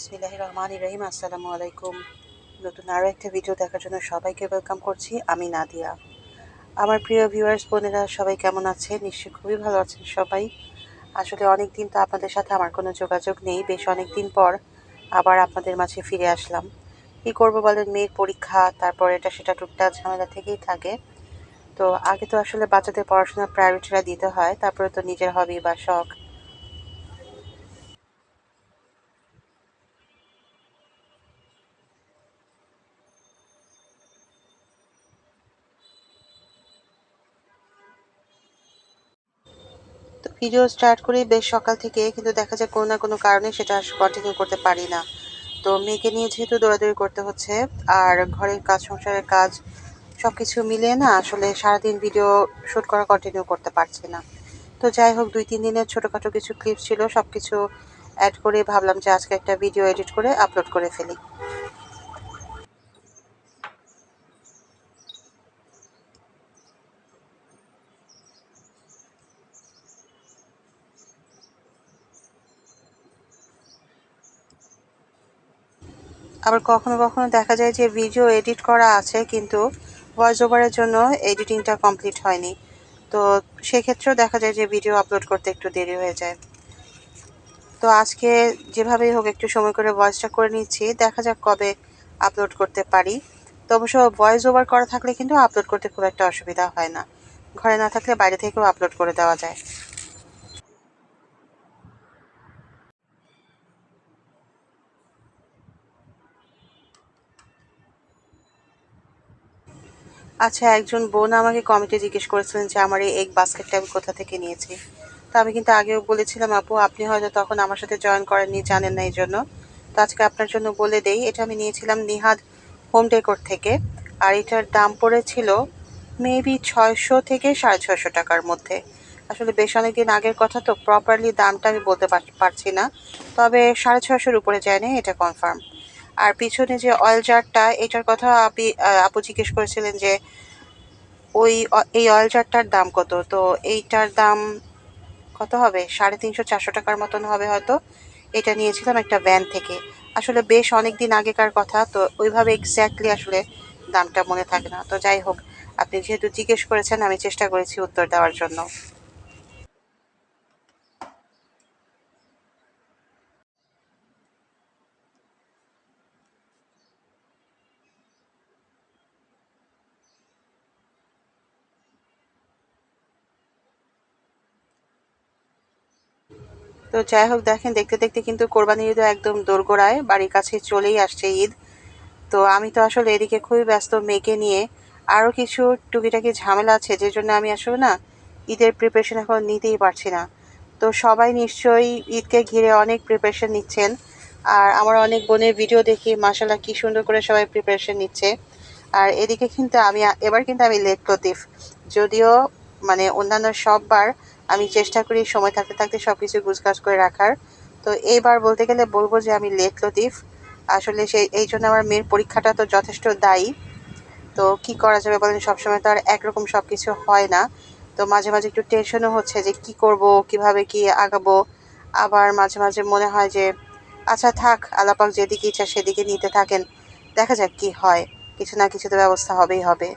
বিসমিল্লাহ রহমান রহিম আসসালামু আলাইকুম নতুন আরও একটা ভিডিও দেখার জন্য সবাইকে ওয়েলকাম করছি, আমি নাদিয়া। আমার প্রিয় ভিউয়ার্স, বোনেরা, সবাই কেমন আছে নিশ্চয়ই খুবই ভালো আছেন সবাই। আসলে অনেক দিন তো আপনাদের সাথে আমার কোনো যোগাযোগ নেই, বেশ অনেক দিন পর আবার আপনাদের মাঝে ফিরে আসলাম। কী করব বলেন, মেয়ের পরীক্ষা, তারপর এটা সেটা টুকটাক ঝামেলা থেকেই থাকে। তো আগে তো আসলে বাচ্চাদের পড়াশোনা প্রায়োরিটিটা দিতে হয়, তারপরে তো নিজের হবি বা শখ। ভিডিও স্টার্ট করি বেশ সকাল থেকে, কিন্তু দেখা যায় কোনো না কোনো কারণে সেটা কন্টিনিউ করতে পারি না। তো মেয়েকে নিয়ে যেহেতু দৌড়াদৌড়ি করতে হচ্ছে, আর ঘরের কাজ, সংসারের কাজ সব কিছু মিলিয়ে না আসলে সারাদিন ভিডিও শ্যুট করা কন্টিনিউ করতে পারছি না। তো যাই হোক, দুই, তিন দিনের ছোটোখাটো কিছু ক্লিপ ছিল সব কিছু অ্যাড করে ভাবলাম যে আজকে একটা ভিডিও এডিট করে আপলোড করে ফেলি। আবার কখনো কখনো দেখা যায় যে ভিডিও এডিট করা আছে, কিন্তু ভয়েস ওভারের জন্য এডিটিংটা কমপ্লিট হয়নি। তো সেক্ষেত্রেও দেখা যায় যে ভিডিও আপলোড করতে একটু দেরি হয়ে যায়। তো আজকে যেভাবেই হোক একটু সময় করে ভয়েসটা করে নিচ্ছি, দেখা যাক কবে আপলোড করতে পারি। তো অবশ্য ভয়েস ওভার করা থাকলে কিন্তু আপলোড করতে খুব একটা অসুবিধা হয় না। ঘরে না থাকলে বাইরে থেকেও আপলোড করে দেওয়া যায়। আচ্ছা একজন বোন আমাকে কমেন্টে জিজ্ঞেস করেছিলেন যে আমার এই এগ বাস্কেটটা আমি কোথা থেকে নিয়েছি। তো আমি কিন্তু আগেও বলেছিলাম, আপু, আপনি হয়তো তখন আমার সাথে জয়েন করেননি, জানেন না এই জন্য তো আজকে আপনার জন্য বলে দেই, এটা আমি নিয়েছিলাম নিহাদ হোম ডেকোর থেকে। আর এটার দাম পড়েছিল মেবি ছয়শো থেকে সাড়ে ছয়শো টাকার মধ্যে। আসলে বেশ অনেকদিন আগের কথা তো প্রপারলি দামটা আমি বলতে পার- পারছি না। তবে সাড়ে ছয়শোর উপরে যায় না এটা কনফার্ম আর পিছনে যে অয়েল জারটা এটার কথা আপনি আপু জিজ্ঞেস করেছিলেন যে, ওই, এই অয়েল জারটার দাম কত? তো এইটার দাম কত হবে? সাড়ে তিনশো চারশো টাকার মতন হবে হয়তো। এটা নিয়েছিলাম একটা ভ্যান থেকে। আসলে বেশ অনেক দিন আগেকার কথা, তো ওইভাবে এক্স্যাক্টলি আসলে দামটা মনে থাকে না। তো যাই হোক, আপনি যেহেতু জিজ্ঞেস করেছেন, আমি চেষ্টা করেছি উত্তর দেওয়ার জন্য। তো যাই হোক, দেখেন, দেখতে দেখতে কিন্তু কোরবানির ঈদও একদম দোরগোড়ায়, বাড়ির কাছে চলেই আসছে ঈদ। তো আমি তো আসলে এদিকে খুবই ব্যস্ত মেয়েকে নিয়ে। আরও কিছু টুকিটাকি ঝামেলা আছে, যে জন্য আমি আসলে না ঈদের প্রিপারেশন এখন নিতেই পারছি না। তো সবাই নিশ্চয়ই ঈদকে ঘিরে অনেক প্রিপারেশন নিচ্ছেন। আর আমার অনেক বোনের ভিডিও দেখি মাসাল্লাহ কি সুন্দর করে সবাই প্রিপারেশন নিচ্ছে। আর এদিকে কিন্তু আমি, এবার কিন্তু আমি লেট লতিফ। যদিও মানে অন্যান্য সববার আমি চেষ্টা করি সময় থাকতে থাকতে সব কিছু গুছগাছ করে রাখার। তো এইবার বলতে গেলে বলব যে আমি লেট লতিফ। আসলে সেই এই জন্য আমার মেয়ের পরীক্ষাটা তো যথেষ্ট দায়ী। তো কি করা যাবে বলেন, সবসময় তো আর একরকম সব কিছু হয় না। তো মাঝে মাঝে একটু টেনশনও হচ্ছে যে কি করব, কীভাবে কি আগাবো। আবার মাঝে মাঝে মনে হয় যে আচ্ছা থাক আলাপাক যেদিকে ইচ্ছা সেদিকে নিতে থাকেন। দেখা যাক কি হয়। কিছু না কিছু তো ব্যবস্থা হবেই হবে।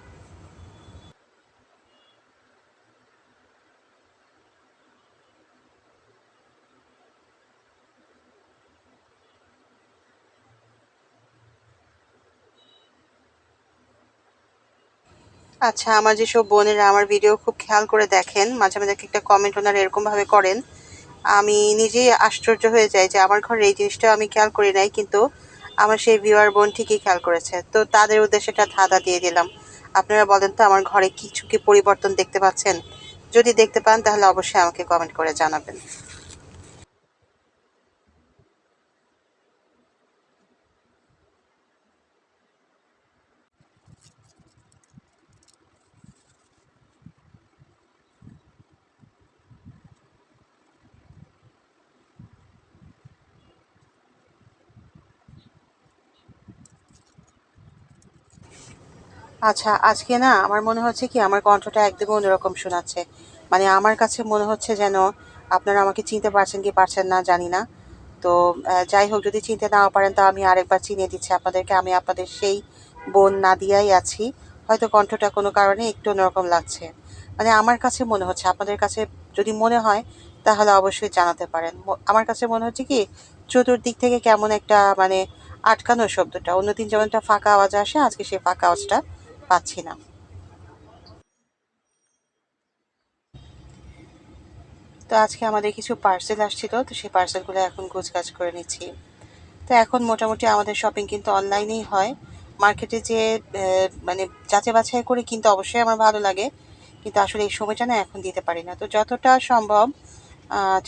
আচ্ছা আমার যেসব বোনেরা আমার ভিডিও খুব খেয়াল করে দেখেন, মাঝে মাঝে একটা কমেন্ট ওনারা এরকমভাবে করেন, আমি নিজেই আশ্চর্য হয়ে যাই যে আমার ঘরে এই জিনিসটা আমি খেয়াল করি নাই, কিন্তু আমার সেই ভিউয়ার বোন ঠিকই খেয়াল করেছে। তো তাদের উদ্দেশ্যে একটা ধাঁধা দিয়ে দিলাম। আপনারা বলেন তো, আমার ঘরে কিছু কি পরিবর্তন দেখতে পাচ্ছেন? যদি দেখতে পান, তাহলে অবশ্যই আমাকে কমেন্ট করে জানাবেন। আচ্ছা আজকে না আমার মনে হচ্ছে কি আমার কণ্ঠটা একদমই অন্যরকম শোনাচ্ছে। মানে আমার কাছে মনে হচ্ছে যেন আপনারা আমাকে চিনতে পারছেন কি পারছেন না জানি না। তো যাই হোক, যদি চিনতে নাও পারেন তো আমি আরেকবার চিনিয়ে দিচ্ছি আপনাদেরকে। আমি আপনাদের সেই বোন নাদিয়াই আছি। হয়তো কণ্ঠটা কোনো কারণে একটু অন্যরকম লাগছে। মানে আমার কাছে মনে হচ্ছে, আপনাদের কাছে যদি মনে হয় তাহলে অবশ্যই জানাতে পারেন। আমার কাছে মনে হচ্ছে কি চতুর্দিক থেকে কেমন একটা মানে আটকানো শব্দটা। অন্যদিন যেমন একটা ফাঁকা আওয়াজ আসে, আজকে সেই ফাঁকা আওয়াজটা পাচ্ছি না। তো আজকে আমাদের কিছু পার্সেল আসছিল, তো সেই পার্সেলগুলো এখন গোছগাছ করে নিচ্ছি। তো এখন মোটামুটি আমাদের শপিং কিন্তু অনলাইনেই হয়। মার্কেটে যে মানে যাচাই বাছাই করে কিন্তু অবশ্যই আমার ভালো লাগে, কিন্তু আসলে এই সময়টা না এখন দিতে পারি না। তো যতটা সম্ভব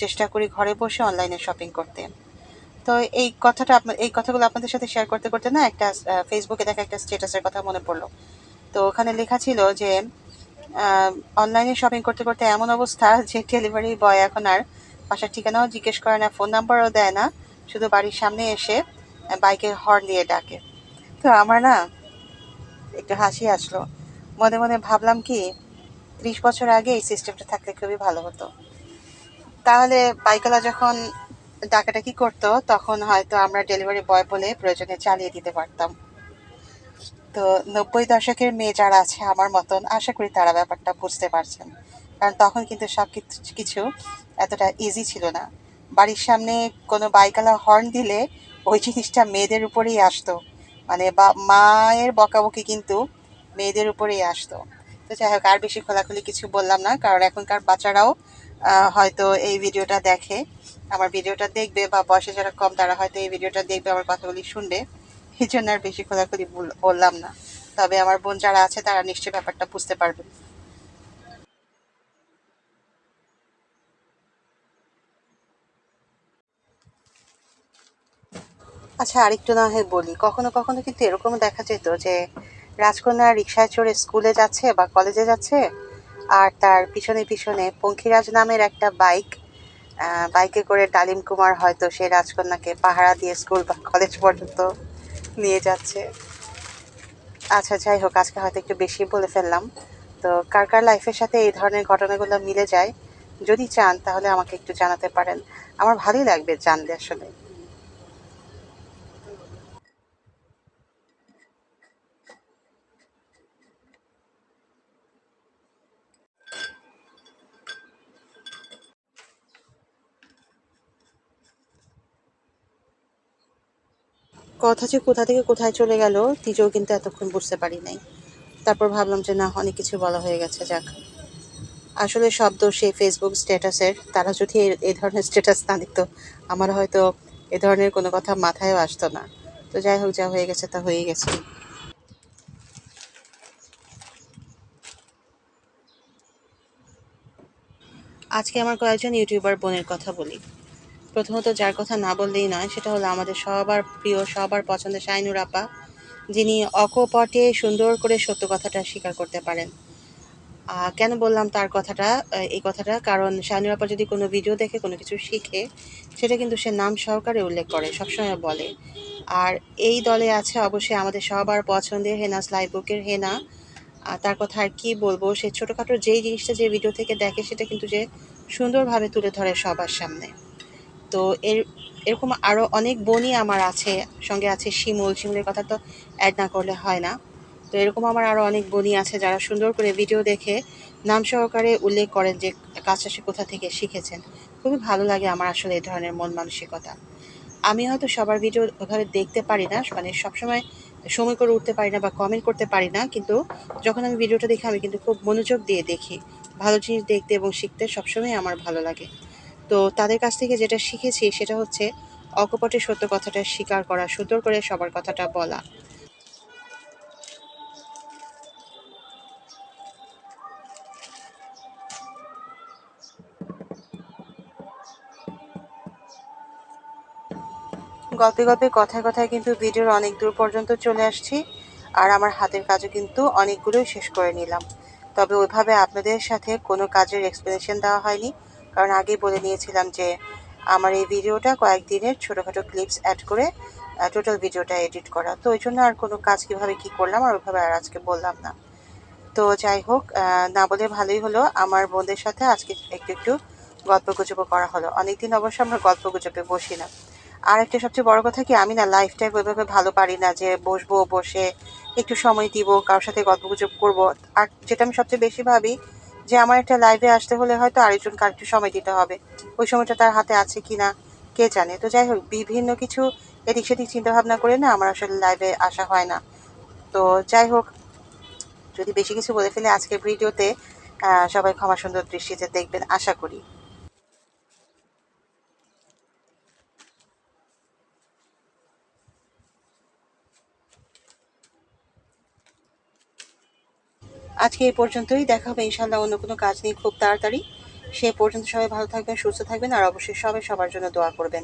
চেষ্টা করি ঘরে বসে অনলাইনে শপিং করতে। তো এই কথাটা এই কথাগুলো আপনাদের সাথে শেয়ার করতে করতে না একটা ফেসবুকে দেখা একটা স্ট্যাটাসের কথা মনে পড়ল। তো ওখানে লেখা ছিল যে অনলাইনে শপিং করতে করতে এমন অবস্থা যে ডেলিভারি বয় এখন আর বাসার ঠিকানাও জিজ্ঞেস করে না ফোন নাম্বারও দেয় না, শুধু বাড়ির সামনে এসে বাইকে হর্ন দিয়ে ডাকে। তো আমার না একটু হাসি আসলো। মনে মনে ভাবলাম কি, ত্রিশ বছর আগে এই সিস্টেমটা থাকলে খুবই ভালো হতো। তাহলে বাইকওয়ালা যখন ডাকাডাকি করতো, তখন হয়তো আমরা ডেলিভারি বয় বলে প্রয়োজনে চালিয়ে দিতে পারতাম। তো নব্বই দশকের মেয়ে যারা আছে আমার মতন, আশা করি তারা ব্যাপারটা বুঝতে পারছেন। কারণ তখন কিন্তু সব কিছু- এতটা ইজি ছিল না। বাড়ির সামনে কোনো বাইকালা হর্ন দিলে ওই জিনিসটা মেয়েদের উপরেই আসতো। মানে বা, মায়ের বকাবকি কিন্তু মেয়েদের উপরেই আসতো। তো যাই হোক, আর বেশি খোলাখুলি কিছু বললাম না, কারণ এখনকার বাচ্চারাও হয়তো এই ভিডিওটা দেখে। আমার ভিডিওটা দেখবে বা বয়সে যারা কম, তারা হয়তো এই ভিডিওটা দেখবে, আমার কথাগুলি শুনবে। এই জন্য আর বেশি খোলাখুলি বল- বললাম না। তবে আমার বোন যারা আছে, তারা নিশ্চয়ই ব্যাপারটা বুঝতে পারবে। আচ্ছা আরেকটু না হয় বলি। কখনো কখনো কিন্তু এরকম দেখা যেত যে, রাজকন্যা রিক্সায় চড়ে স্কুলে যাচ্ছে বা কলেজে যাচ্ছে, আর তার পিছনে পিছনে পঙ্খিরাজ নামের একটা বাইক বাইকে করে ডালিম কুমার হয়তো সেই রাজকন্যাকে পাহারা দিয়ে স্কুল বা কলেজ পর্যন্ত নিয়ে যাচ্ছে। আচ্ছা যাই হোক, আজকে হয়তো একটু বেশি বলে ফেললাম। তো কার কার লাইফের সাথে এই ধরনের ঘটনাগুলো মিলে যায়, যদি চান তাহলে আমাকে একটু জানাতে পারেন। আমার ভালোই লাগবে জানলে আসলে। কথা যে কোথা থেকে কোথায় চলে গেল তিজও কিন্তু এতক্ষণ বুঝতে পারি নাই। তারপর ভাবলাম যে না, অনেক কিছু বলা হয়ে গেছে, যাক। আসলে শব্দ সেই ফেসবুক স্ট্যাটাসের তারা যদি এই ধরনের স্ট্যাটাস না দিত, আমার হয়তো এ ধরনের কোনো কথা মাথায়ও আসতো না। তো যাই হোক, যা হয়ে গেছে তা হয়েই গেছে। আজকে আমার কয়েকজন ইউটিউবার বোনের কথা বলি। প্রথমত যার কথা না বললেই নয়, সেটা হলো আমাদের সবার প্রিয়, সবার পছন্দের শাইনুর আপা, যিনি অকপটে সুন্দর করে সত্য কথাটা স্বীকার করতে পারেন। কেন বললাম তার কথাটা এই কথাটা? কারণ শাইনুর আপা যদি কোনো ভিডিও দেখে, কোনো কিছু শিখে, সেটা কিন্তু সে নাম সহকারে উল্লেখ করে, সবসময় বলে। আর এই দলে আছে অবশ্যই আমাদের সবার পছন্দের হেনাস লাইবুকের হেনা। আর তার কথা আর কী বলব, সে ছোটোখাটো যেই জিনিসটা যে ভিডিও থেকে দেখে, সেটা কিন্তু যে সুন্দরভাবে তুলে ধরে সবার সামনে। তো এর, এরকম আরও অনেক বোনই আমার আছে, সঙ্গে আছে শিমুল। শিমুলের কথা তো অ্যাড না করলে হয় না। তো এরকম আমার আরও অনেক বোনই আছে যারা সুন্দর করে ভিডিও দেখে নাম সহকারে উল্লেখ করেন যে কাজটা সে কোথা থেকে শিখেছেন। খুবই ভালো লাগে আমার আসলে এই ধরনের মন মানসিকতা। আমি হয়তো সবার ভিডিও ওভাবে দেখতে পারি না মানে সবসময় সময় করে উঠতে পারি না বা কমেন্ট করতে পারি না, কিন্তু যখন আমি ভিডিওটা দেখি, আমি কিন্তু খুব মনোযোগ দিয়ে দেখি। ভালো জিনিস দেখতে এবং শিখতে সবসময় আমার ভালো লাগে। তো তাদের কাছ থেকে যেটা শিখেছি সেটা হচ্ছে অকপটে সত্য কথাটা স্বীকার করা, সুন্দর করে সবার কথাটা বলা। গল্পে গল্পে, কথায় কথায় কিন্তু ভিডিওর অনেক দূর পর্যন্ত চলে আসছি আর আমার হাতের কাজও কিন্তু অনেকগুলোই শেষ করে নিলাম। তবে ওইভাবে আপনাদের সাথে কোনো কাজের এক্সপ্লেনেশন দেওয়া হয়নি। কারণ আগেই বলে নিয়েছিলাম যে আমার এই ভিডিওটা কয়েকদিনের ছোটোখাটো ক্লিপস অ্যাড করে টোটাল ভিডিওটা এডিট করা। তো ওই জন্য আর কোনো কাজ কীভাবে কী করলাম আর ওইভাবে আর আজকে বললাম না। তো যাই হোক না বলে ভালোই হলো। আমার বোনদের সাথে আজকে একটু একটু গল্প গুজব করা হলো। অনেকদিন অবশ্য আমরা গল্প গুজবে বসি না। আর একটা সবচেয়ে বড় কথা কি, আমি না লাইফটাই ওইভাবে ভালো পারি না যে বসবো, বসে একটু সময় দিব, কারোর সাথে গল্প গুজব করব। আর যেটা আমি সবচেয়ে বেশি ভাবি যে আমার একটা লাইভে আসতে হলে হয়তো আরেকজন কার একটু সময় দিতে হবে। ওই সময়টা তার হাতে আছে কি না কে জানে? তো যাই হোক, বিভিন্ন কিছু এদিক সেদিক চিন্তাভাবনা করে না আমার আসলে লাইভে আসা হয় না। তো যাই হোক, যদি বেশি কিছু বলে ফেলে আজকের ভিডিওতে সবাই ক্ষমা সুন্দর দৃষ্টিতে দেখবেন, আশা করি। আজকে এই পর্যন্তই। দেখা হবে ইনশাল্লাহ অন্য কোনো কাজ নিয়ে খুব তাড়াতাড়ি। সে পর্যন্ত সবাই ভালো থাকবেন, সুস্থ থাকবেন, আর অবশ্যই সবাই সবার জন্য দোয়া করবেন।